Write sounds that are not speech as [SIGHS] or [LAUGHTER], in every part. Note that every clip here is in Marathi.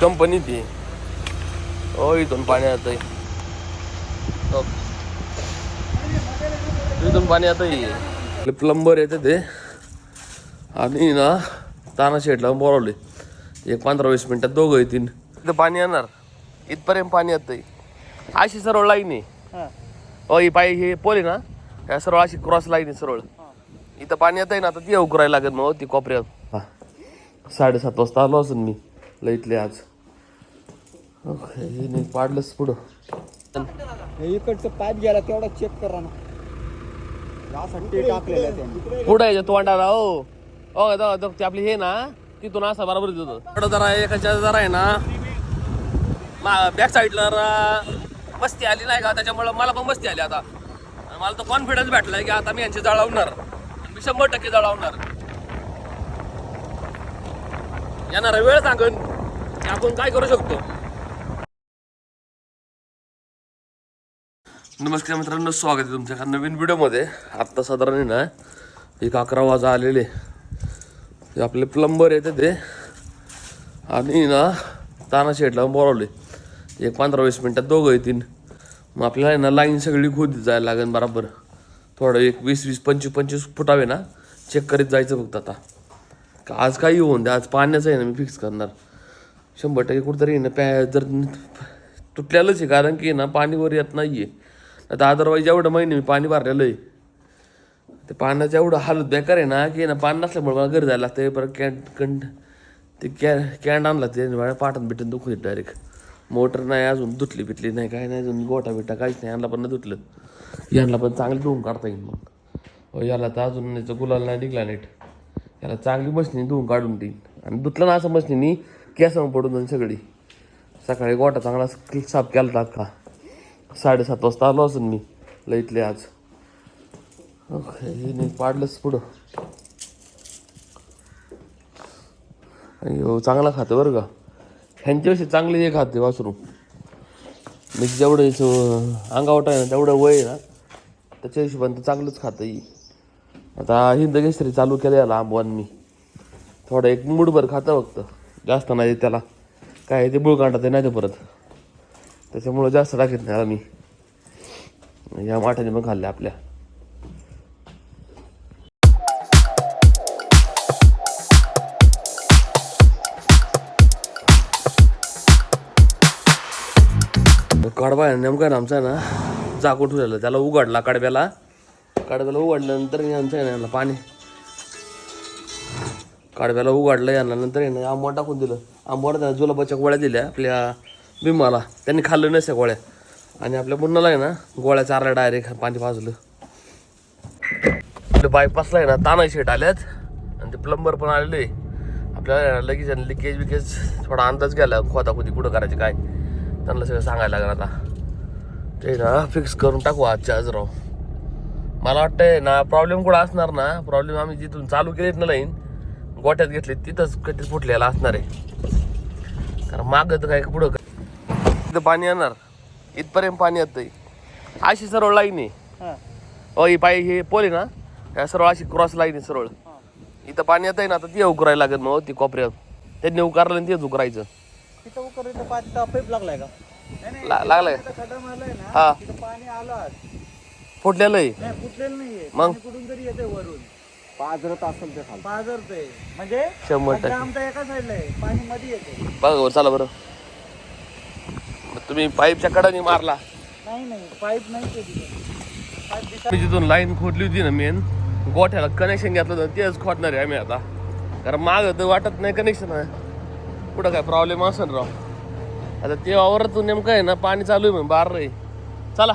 कंपनी ती. हो इथून पाणी येत इथून पाणी येत प्लंबर येते ते. आणि ना ताना शेटला बोलावले एक पंधरा वीस मिनिटात दोघं येतील. इथं पाणी येणार. इथपर्यंत पाणी येतंय. अशी सरळ लाईन आहे. हो. ही पाय हे पोल ना? ह्या सरळ अशी क्रॉस लाईन आहे सरळ. इथं पाणी येत आहे ना आता ती उकरायला लागत मग ती कोपऱ्यात. साडेसात वाजता आलो असेल मी. लईटले आज. ओके, हे नाही पाडलंच पुढं. हे इकडचं पाईप गेला तेवढा चेक करा ना. टाकलेला पुढे याच्या तोंडाला? हो हो ते आपली हे ना तिथून असा बरोबर देतो. पुढं जरा एकाच्या जरा आहे ना बॅक साईडला मस्ती आली नाही का? त्याच्यामुळं मला पण मस्ती आली आता. आणि मला तर कॉन्फिडन्स भेटलाय की आता मी यांची जळवणार मी शंभर टक्के जळवणार येणार वेळ सांगून. आपण काय करू शकतो? नमस्कार मित्रांनो स्वागत आहे तुमच्या एका नवीन व्हिडिओमध्ये. आत्ता साधारण आहे ना एक अकरा वाजा आलेले. आपले प्लंबर येते ते. आणि ना ताना शेटला बोलावले. एक पंधरा वीस मिनटात दोघं येतील. मग आपल्याला आहे ना लाईन सगळी खोद जायला लागेल बरोबर. थोडं एक वीस वीस पंचवीस पंचवीस फुटावे ना चेक करीत जायचं फक्त आता. आज काही होऊन द्या आज पाण्याचं आहे ना मी फिक्स करणार. शंभर टक्के कुठंतरी आहे ना पॅ जर तुटलेलंच आहे कारण की ना पाणी वर येत नाही आहे आता अदरवाईज एवढं महिने मी पाणी भरलेलं आहे ते पाण्याचं एवढं हालत बेकार आहे ना की ना पाणी नसल्यामुळे मला घरी जायला लागतं परत कॅन कंड ते कॅ कॅन्ड आणला ते मला पाठात बिटन दुखून डायरेक्ट मोटर नाही अजून धुतली बिटली नाही काय नाही अजून गोटा बिटा काहीच नाही यांना पण नाही धुतलं. यांना पण चांगलं धुवून काढता येईल मग. याला तर अजून याचं गुलाल नाही निघला नीट. याला चांगली मशनी धुवून काढून देईल. आणि धुतलं ना असं मशनीनी केसावर पडून जाईल सगळी. सकाळी गोटा चांगला साफ केला होता का साडेसात वाजता आलो असून मी लईतले आज. ओके नाही पाडलंच पुढं. अयो चांगला खातं बरं का. ह्यांच्याविषयी चांगले हे खाते वासरू. मी जेवढं याचं अंगावट आहे ना तेवढं वय आहे ना त्याच्या हिशोबाने तर चांगलंच खातं ही. आता हिंद केसरी चालू केलं याला आंबवान मी. थोडं एक मूडभर खातं फक्त. जास्त नाही त्याला. काय ते बुळकांडा ते नाही ते परत. त्याच्यामुळं जास्त टाकत नाही आम्ही. या माठाने पण खाल्ल्या आपल्या. कडबा आहे नेमका ना आमचा आहे ना जागो ठेवलेला. त्याला उघडला कडब्याला. कडब्याला उघडल्यानंतर आमचं आहे ना पाणी. काडव्याला उघडलं यांना नंतर आहे आंबा टाकून दिलं. आंबावर त्यांना जुलाबाच्या गोळ्या दिल्या आपल्या भीमाला. त्यांनी खाल्लं नसत्या गोळ्या. आणि आपल्या मुन्नाला आहे ना गोळ्या चारल्या डायरेक्ट पाणी पाजलं आपलं बायपासला आहे ना ताना शेट आल्यात. आणि ते प्लंबर पण आलेले. आपल्याला लगेच आणि लिकेज बिकेज थोडा अंदाज गेला खोदा खोदी कुठं करायचं काय. त्यांना सगळं सांगायला लागणार आता. ते ना फिक्स करून टाकू आजच्या आज राव मला वाटतंय ना प्रॉब्लेम कुठं असणार ना प्रॉब्लेम आम्ही जिथून चालू केलेत ना लाईन गोट्यात घेतली तिथंच कधी फुटलेला असणार आहे. कारण मागं तर काय पुढं तिथं पाणी येणार. इथपर्यंत पाणी येतंय. अशी सरळ लाईन आहे. हो. ही पाय हे पोल आहे ना ह्या सरळ अशी क्रॉस लाईन आहे सरळ. इथं पाणी येत आहे ना आता ती उकरायला लागत मग ती कोपऱ्यात. त्यांनी उकारलं आणि तेच उकरायचं. तिथं पाईप लागलाय का? लागलाय. हा. पाणी आलं. फुटलेलं आहे. फुटलेलं मग? कुठून तरी येते वरून. पाजरत असेल ते खाली पाजरतंय. म्हणजे शंभर खड्डा टक्के. आमचा एका साईडला आहे. पाणी मध्ये येते. बघा वर चला बरं. मग तुम्ही पाईपच्या कडाने मारला. नाही नाही. पाईप नाही ते तिथं पाईप दिसत मी जिथून लाईन खोदली होती ना मेन गोठ्याला कनेक्शन घेतलं होतं तेच खोदणार आहे आम्ही आता. कारण माग तर वाटत नाही कनेक्शन आहे. पुढं काय प्रॉब्लेम असेल राव. आता ते वावरातून नेमकं आहे ना पाणी चालू आहे मग बार रे चला.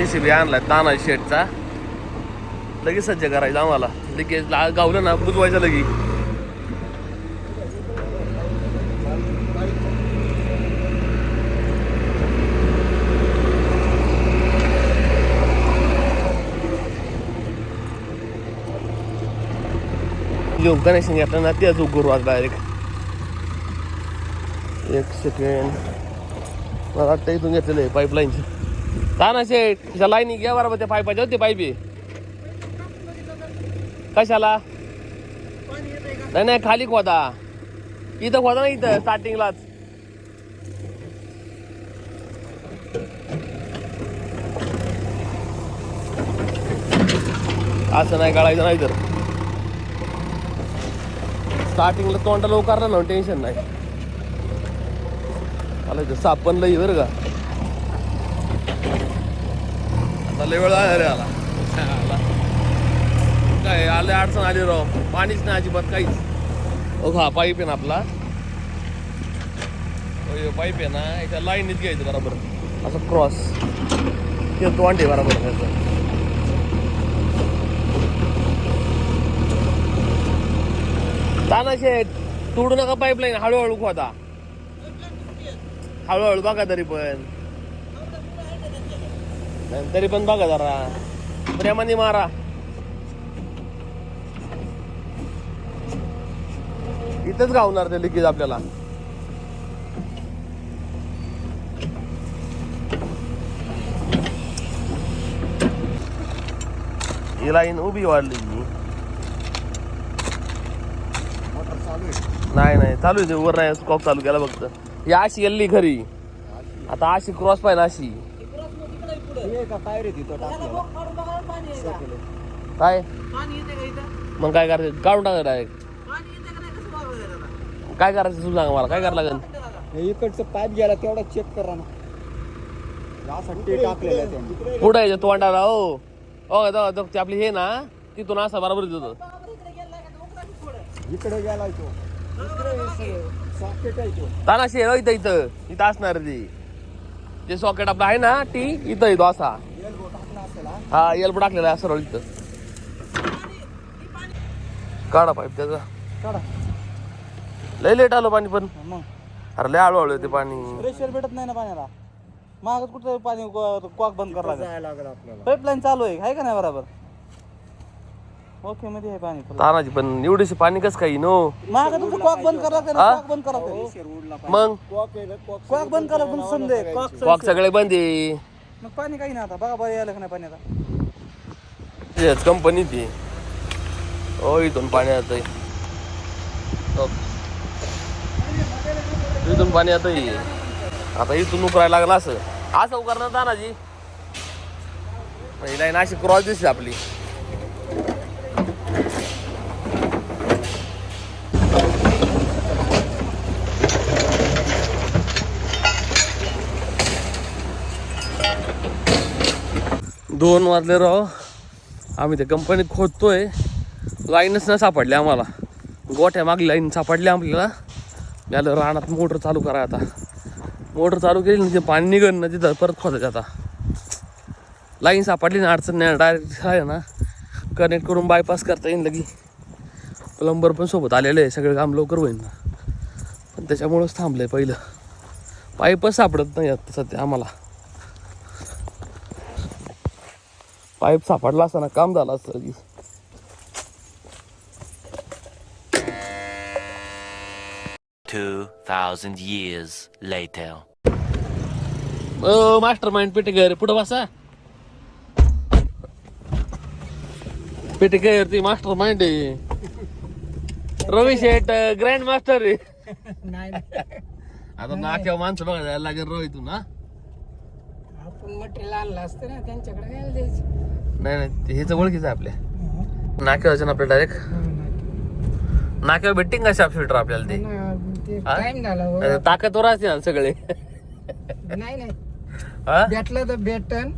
जेसीबी आणलाय ताना शेटचा. लगेच सज्ज करायचं आम्हाला. लगेच ला- गावलं ना बुजवायचं लगी कनेक्शन घेतलं ना तेच गुरुवार डायरेक्ट एक सेकंड मला वाटतं इथून घेतलेलं आहे पाईपलाईनचं ताना शेठ त्या लाईनी घ्या बरोबर त्या पाईपाच्या होते पाईपी कशाला? नाही नाही खाली खोदा. इथं खोदा ना इथं स्टार्टिंगलाच असं नाही काढायचं नाही तर. स्टार्टिंगला तोंडाला लवकर ना टेन्शन नाही. मला इथं साप पण लई बरं का आता लय वेळ झाला रे आला. काय आले अडचण आली राव. पाणीच नाही अजिबात काहीच. हो हा पाईप आहे ना आपला. पाईप आहे ना याच्या लाईनीत घ्यायचं बरोबर. असं क्रॉस ते तोंड आहे बरोबर त्याचं. तानाशे तोडू नका पाईपलाईन हळूहळू खोदा. हळूहळू बघा तरी पण. नाही, तरी पण बघा जरा. प्रेमाने मारा. इथंच गावणार ते लिकेज आपल्याला. ही लाईन उभी वाढली नाही नाही चालू आहे वर नाही स्कॉप चालू केला फक्त. ही अशी गेली खरी. आता अशी क्रॉस पाहिजे अशी. काय? मग काय करायचं? काढून टाकायचं डायरेक्ट काय करायचं तू सांग मला? काय करायला लागेल? इकडचं पाईप गेला तेवढा चेक करा ना. पुढे याच्या तोंडाला हो. हो तो- तो- ते आपली हे ना तिथून असा बरोबर येत होतं इकडे गेला तो तानाशी हो इथं इथं. इथं असणार ती. जे सॉकेट आपलं आहे ना टी इथं येतो असा. हा एल्बो टाकलेला आहे सरळ इथं. काढा पाईप त्याचा. काढा. लय लेट आलो पाणी पण. मग. अरे लय हळूहळू येते पाणी. प्रेशर भेटत नाही ना पाण्याला. मागत कुठं पाणी कॉक बंद करावं लागेल. जायला लागलं आपल्याला. पाईपलाईन चालू आहे आहे का नाही बरोबर? ओके मध्ये आहे पाणी तानाजी पण एवढीशी पाणी कसं काही नो मागं तुमचं कॉक बंद हा? कॉक बंद उडला मग? कॉक बंद करा तुमचं समजे कॉक कॉक सगळे. बंद आहे. मग पाणी काही नाही आता बघा बरं यायला का नाही पाणी आता कंपनी ती. हो इथून पाणी येत इथून पाणी येत आता इथून उकरायला लागलं असं. असं उकरणार तानाजी. लाईन अशी क्रॉस दिसते आपली. दोन वाजले राव. आम्ही त्या कंपनीत खोदतोय. लाईनच नाही सापडली आम्हाला. गोठ्या मागली लाईन सापडली आपल्याला. याला रानात मोटर चालू करा आता. मोटर चालू केली ना ते पाणी निघन ना तिथं परत खोदायचं आता. लाईन सापडली ना अडचण नाही डायरेक्ट आहे ना. कनेक्ट करून बायपास करता येईल लगी प्लंबर पण सोबत आलेले आहे सगळे काम लवकर होईल ना. पण त्याच्यामुळंच थांबलं आहे पहिलं पाईपच सापडत नाही आता सध्या आम्हाला. पाईप सापडला असता ना काम झालं असतं लगेच. Two thousand years later. ओ मास्टर माइंड पेटेकर पुढं बसा. पेटेकर ती मास्टर माइंड आहे. रवी शेठ ग्रँड मास्टर आहे [LAUGHS] आता नाक्यावर माणसं बघा जायला लागेल रवी तू ना? मटेरियल आणलं असतं ना त्यांच्याकडे घ्यायला द्यायचं. नाही हेच ओळखीचं आहे आपल्या. नाक्यावर जायचं ना आपल्या डायरेक्ट नाक्यावर भेटतील का शाप फिल्टर आपल्याला ते? ना, ते हा? टाइम झाला हो. नाही, ताकदवर असते ना सगळे. नाही नाही. हा? भेटलं तर भेटन.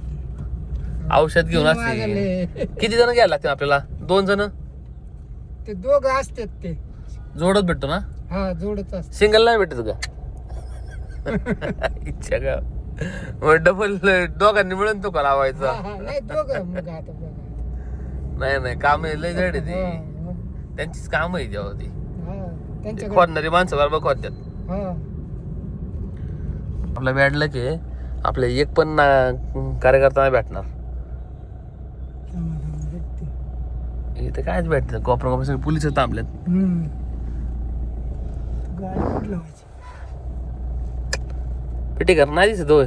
औषध घेऊन असते. किती जण घ्यायला लागते आपल्याला? दोन जण? ते दोघं असतात ते. जोडत भेटतो ना? हा जोडत असत सिंगल नाही भेटत का? [LAUGHS] इच्छा का? मग डबल दोघांनी मिळून तो का लावायचा? नाही दोघं मग आता बघा नाही नाही काम लय जड आहे ते त्यांचीच काम आहे जेव्हा ती. हा, त्यांच्याकडे खोदणारी माणसं बरोबर खोदतात. हा. आपलं बॅडलं की आपल्या एक पण ना- कार्यकर्ता नाही भेटणार. भेटते. इथे कायच भेटतं कॉपर कॉपर सगळे पोलीस थांबलेत. हम्म. गाडी कुठं लावायची? पिटी कर नाही दिसत होय?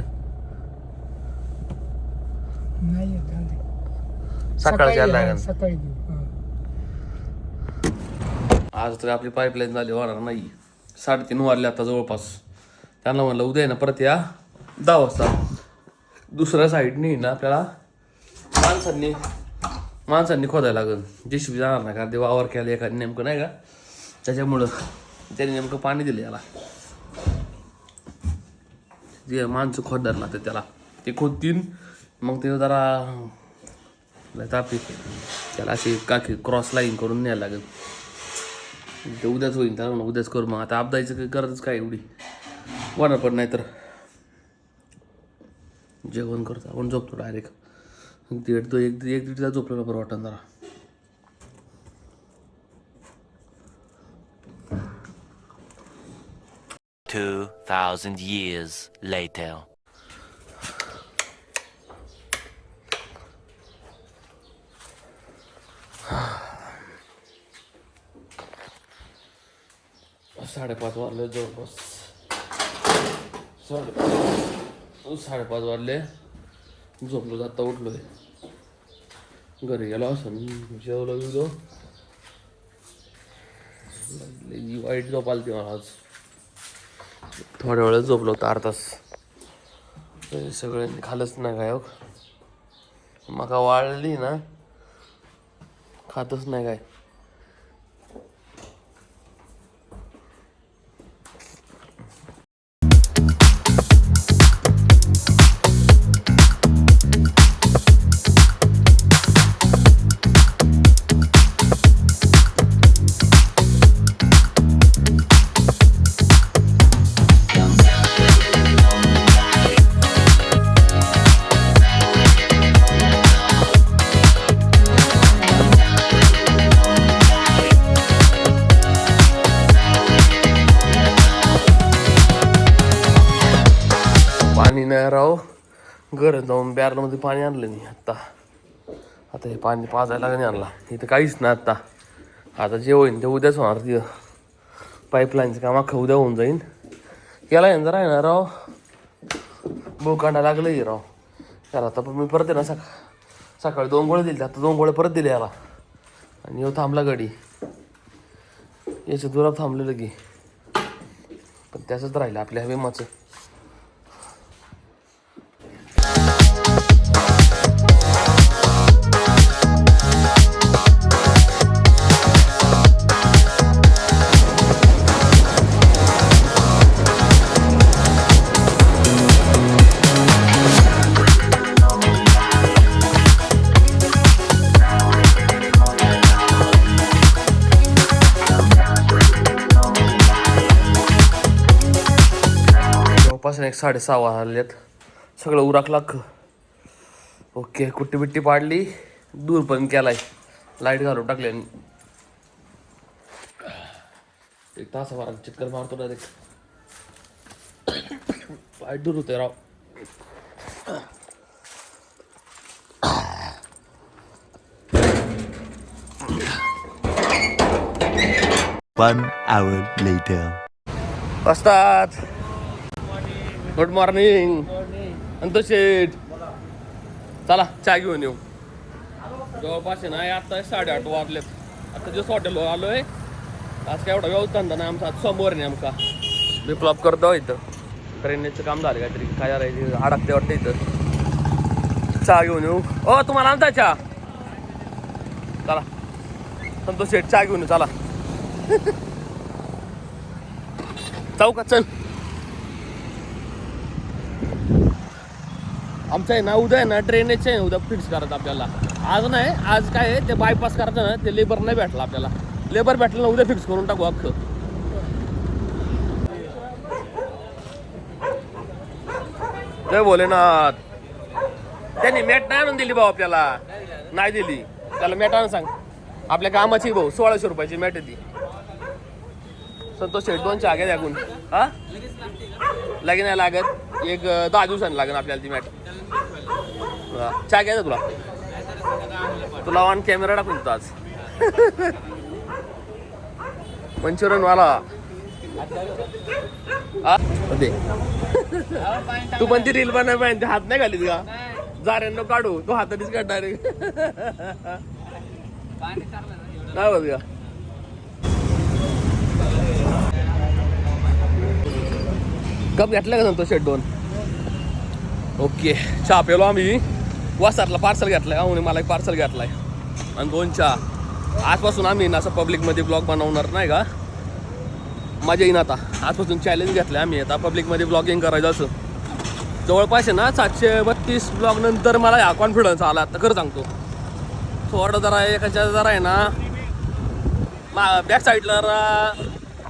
नाही येत, जाऊ दे. सकाळच्या सकाळी लागेल. सकाळी देऊ हा. आज तर आपली पाईपलाईन झाली होणार नाही. साडेतीन वाजले आता जवळपास. त्यांना म्हणलं उद्या आहे ना परत या. दहा वाजता. दुसऱ्या साईडने ना आपल्याला माणसांनी माणसांनी खोदायला लागेल. जे शिबी जाणार नाही कारण ते वावर केलं एखादी नेमकं नाही का? त्याच्यामुळं त्याने नेमकं पाणी दिलं याला. जे माणसं खोदणार ते त्याला. ते खोदतील. मग ते जरा लय तापी त्याला असे काकी क्रॉस लाईन करून न्यायला लागेल. ते उद्याच होईल त्याला म्हणून उद्याच करू. मग आता आपदायचं काही गरजच काय एवढी? वाढणार पण नाही तर जेवण करतो आपण झोपतो डायरेक्ट दीड तो एक एक दीडचा झोपलेला बरं वाटतं जरा. Two thousand years later. [SIGHS] साडेपाच वाजले जवळपास. साडेपाच साडेपाच वाजले. झोपलो जाता उठलो घरी गेलो असं जेवलो बिवलो. वाईट झोपाल ती मला आज. थोड्या वेळात झोपलो होतो अर्धा तास. सगळ्यांनी खालच नाही काय मका वाळली ना खातच नाही काय. गरज जाऊन बॅरलमध्ये पाणी आणलं नाही आत्ता. आता हे पाणी पाजायला नाही आणला. इथं काहीच नाही आत्ता. आता जे होईन ते उद्याच होणार तिथं. पाईपलाईनचं काम अख्खं उद्या होऊन जाईन. याला आहे ना जरा आहे ना राव. बोकांडा लागलं आहे राव. याला आता पण मी परत आहे ना सका सकाळी दोन गोळे दिले आता दोन गोळे परत दिले याला. आणि येऊ थांबला गडी याच्या दुराप थांबलेलं की पण त्याचंच राहिलं आपल्या विमाचं एक साडेसहा वाजलेत. सगळं उराक लाख. ओके कुट्टी बिट्टी पाडली. दूर पण केलाय. लाइट घालून टाकले आणि एक तासाभरात चिटकर मारतो डायरेक्ट पाय दूर होते राव. One hour later. असतात गुड मॉर्निंग अंत शेठ चला चहा घेऊन येऊ. जवळपास आहे ना आता साडेआठ वाजलेत. आता जस्ट हॉटेलवर आलोय. आज काय एवढा व्यवस्था नाही आमचा आज समोर नाही आमका विप्लॉप करतो इथं. ट्रेनचं काम झालं काहीतरी. काय झालं अडकते वाटतं इथं. चहा घेऊन येऊ. ओ तुम्हाला आणता चहा? चला. संतोष शेठ चहा घेऊन येऊ चला. [LAUGHS] चौकात चल. आमचं आहे ना उद्या आहे ना ड्रेनेज आहे उद्या फिक्स करत आपल्याला. आज नाही आज काय आहे ते बायपास करायचं ना ते लेबर नाही भेटलं आपल्याला. लेबर भेटलं ना उद्या फिक्स करून टाकू अख्खं. जय भोलेनाथ. त्यांनी मॅट नाही आणून दिली भाऊ आपल्याला. नाही दिली. त्याला मॅट आणून सांग. आपल्या कामाची भाऊ सोळाशे रुपयाची मॅट आहे ती. संतोष शेठ दोन चहा घ्या द्याकून हा? लगे नाही लागत. एक दहा दिवसांनी लागेल आपल्याला ती मॅट हा, चहा घ्यायचा तुला. तुला ऑन कॅमेरा टाकून देतो आज. [LAUGHS] मंचुरियन वाला हा? दे. [LAUGHS] तू पण ती रील बनाय पाहिजे हात नाही घालीत का? जाऱ्यांना काढू. तू हातानेच काढणार [LAUGHS] नाही काय होत का? कप घेतला का नंतर शेट दोन? ओके चहा पेलो आम्ही. वासातला पार्सल घेतलाय आहे मला एक पार्सल घेतलाय. आणि दोन चहा. आजपासून आम्ही ना असं पब्लिकमध्ये ब्लॉग बनवणार नाही का? मजा येईन आता. आजपासून चॅलेंज घेतलं आम्ही. आता पब्लिकमध्ये ब्लॉगिंग करायचं असं. जवळपास आहे ना सातशे बत्तीस ब्लॉग नंतर मला हा कॉन्फिडन्स आला आता खरं सांगतो. थोडं जरा एकाच्या जरा आहे ना मा बॅक साईडला जरा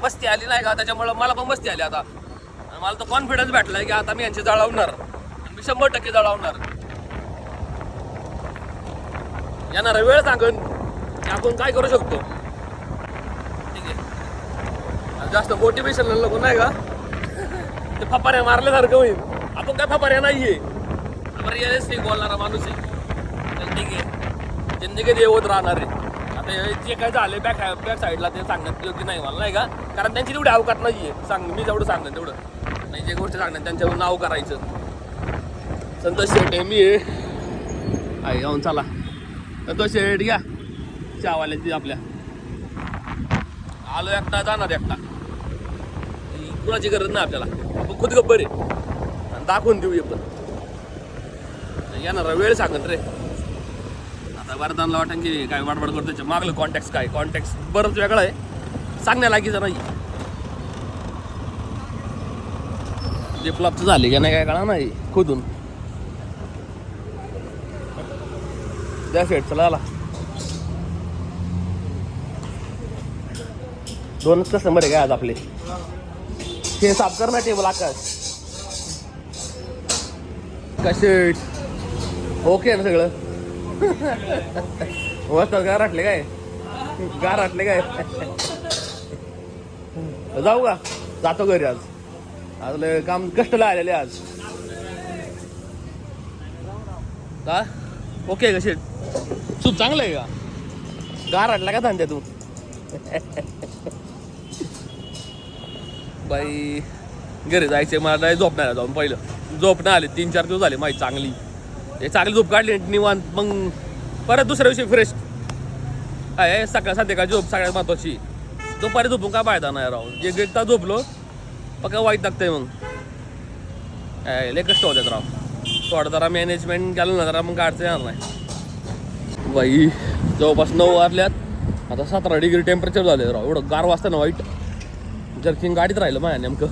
मस्ती आली नाही का? त्याच्यामुळं मला पण मस्ती आली आता. आणि मला तर कॉन्फिडन्स भेटलाय की आता मी यांची जळवणार मी शंभर टक्के जळवणार येणार वेळ सांगन की आपण काय करू शकतो. ठीक आहे. जास्त मोटिवेशन नको नाही का? ते फपाऱ्या मारल्यासारखं होईल. आपण काय फपाऱ्या नाहीये. आपण रिअलिस्टिक बोलणारा माणूस आहे. ठीक आहे. जिंदगी देवत राहणार आहे. आता जे काय झाले बॅक बॅक साईडला ते सांगण्यात योग्य नाही मला नाही का? कारण त्यांची तेवढी अवकात नाही आहे सांग मी जेवढं सांगेन तेवढं. नाही जे गोष्ट सांगणार त्यांच्यावर नाव करायचं. संतोष शेट आहे मी आहे. जाऊन चला. संतोष शेट घ्या चहावाल्याची आपल्या. आलो एकटा जाणार एकटा. कुणाची गरज नाही आपल्याला. आपण खुद गप्पर आहे आणि दाखवून देऊ पण. येणार वेळ सांगत रे. आता वरदानला वाटेल की काय वाडवाड करतो त्याच्या मागलं कॉन्टॅक्ट काय? कॉन्टॅक्ट बरंच वेगळा आहे. सांगण्या लागीचं नाही जे प्लॉपचं झाले का नाही काय कळा नाही खुदून. द्या सेट चला आला. दोनच कस्टमर आहे काय आज आपले. हे साफ कर ना टेबल आकाश. कसे ओके ना सगळं. [LAUGHS] वस्तात गार आटले काय? गार आटले काय? [LAUGHS] जाऊ का? जातो घरी आज. आज लय काम कष्टला आलेले आज. का ओके कसे शेट सूप चांगलं आहे का? गार वाटला का धंद्यातून बाई घरी जायचे मला नाही झोपणार जाऊन पहिलं. झोप नाही आली तीन चार दिवस झाले माहिती चांगली. हे चांगली झोप काढली निवांत मग परत दुसऱ्या दिवशी फ्रेश आहे सकाळ संध्याकाळ झोप सगळ्यात महत्वाची. दुपारी झोपून का फायदा नाही राव. जे एकदा झोपलो पक्का वाईट लागतंय मग. आहे, लय कष्ट होतात राव. थोडं जरा मॅनेजमेंट केलं ना जरा मग अडचण येणार नाही. बाई जवळपास नऊ वाजल्यात. आता सतरा डिग्री टेम्परेचर झाले राव. एवढं गार वाजता ना वाईट. जर्किंग गाडीत राहिलं माझ्या नेमकं.